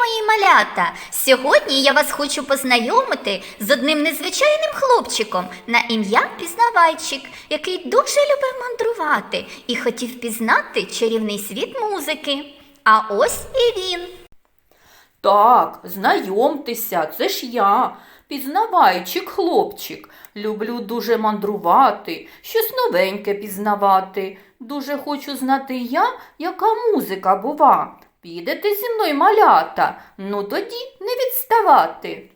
мої малята! Сьогодні я вас хочу познайомити з одним незвичайним хлопчиком на ім'я Пізнавайчик, який дуже любив мандрувати і хотів пізнати чарівний світ музики. А ось і він. Так, знайомтеся, це ж я, пізнавайчик хлопчик. Люблю дуже мандрувати, щось новеньке пізнавати. Дуже хочу знати я, яка музика бува. Підете зі мною малята, ну тоді не відставати.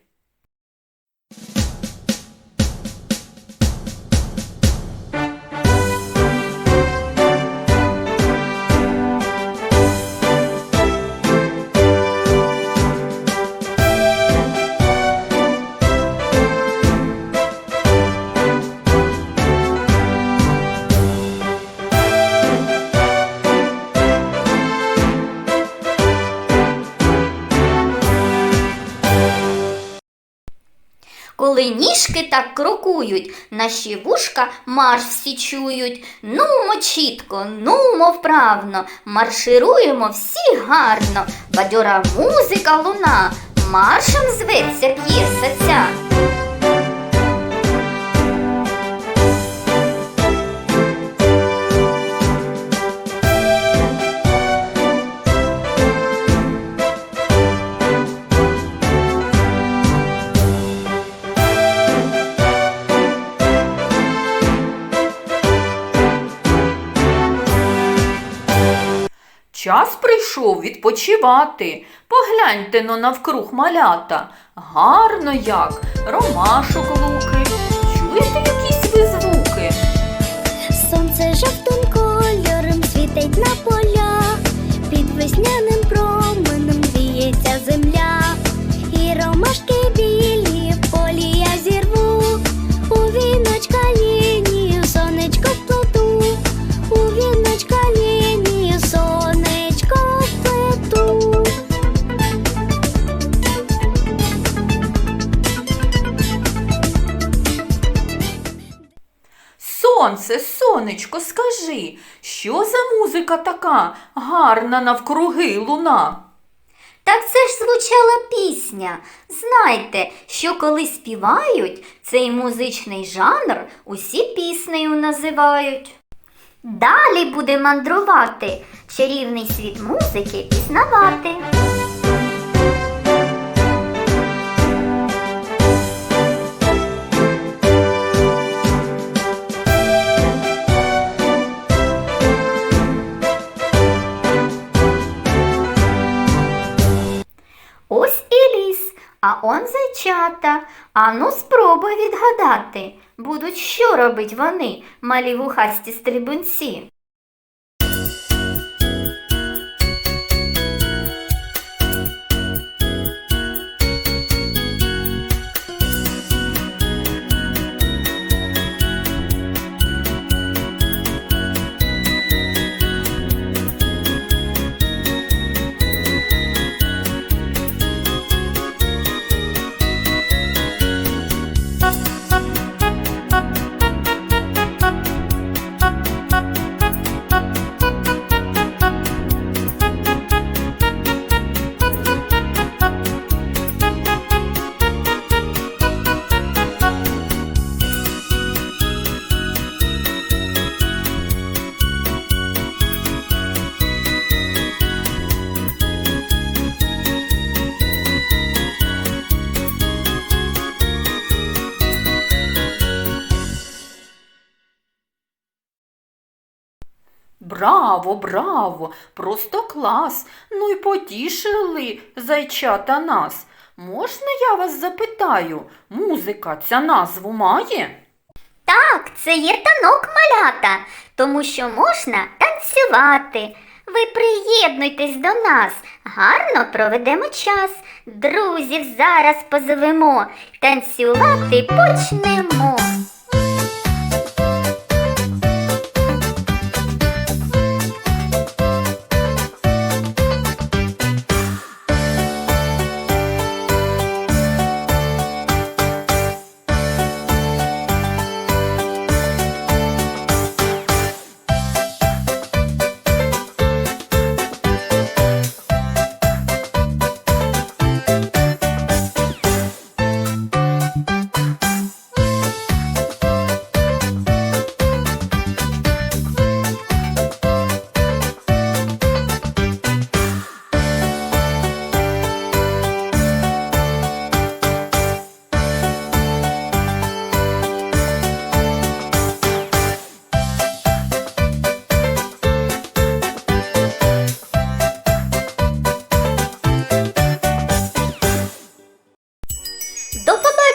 Коли ніжки так крокують, наші вушка марш всі чують. Нумо чітко, нумо вправно, маршируємо всі гарно. Бадьора музика луна, маршем зветься п'єса ця. Час прийшов відпочивати. Погляньте но навкруг малята. Гарно як, ромашок луки. Чуєте якісь Сонце, сонечко, скажи, що за музика така гарна навкруги луна? Так це ж звучала пісня. Знайте, що коли співають, цей музичний жанр усі піснею називають. Далі буде мандрувати, чарівний світ музики пізнавати. А он зайчата. Ану, спробуй відгадати. Будуть що робить вони, малі вухасті стрибунці. Браво, браво, просто клас. Ну й потішили зайчата нас. Можна я вас запитаю, музика ця назву має? Так, це є танок малята, тому що можна танцювати. Ви приєднуйтесь до нас, гарно проведемо час. Друзів зараз позовемо, танцювати почнемо.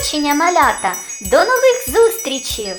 Побачення, малята! До нових зустрічей!